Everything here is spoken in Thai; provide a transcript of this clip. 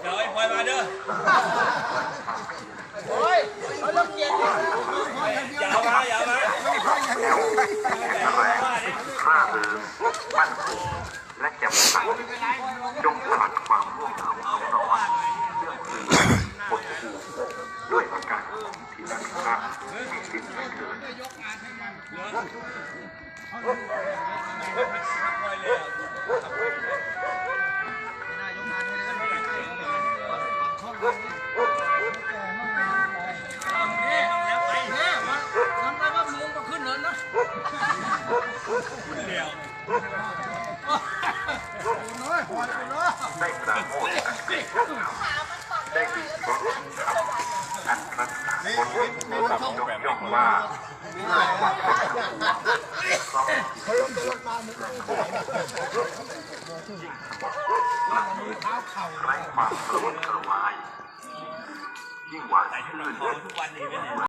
เดี๋ยวไอ้พลอยมาเด้อโอ้ยเขาต้องเกียรติอย่าเอามาอย่าเอามาร่าเริงมั่นคงและแจ่มใสจงสลัดความร่วงเขาของร้อนเรื่องลือหดหู่ด้วยอาการของทีละครั้งมีสิ้นไม่เกินพลอยเลยเนี่ยมันมันไปว่ามึงก็ขึ้นเนินนะเดี๋ยวได้ปราโมทย์อันเป็น พว คนยกย่องว่ายิ่งสงบหลับมือไร้ความกระวนกระวายยิ่งหวานใส่ชุดชื่น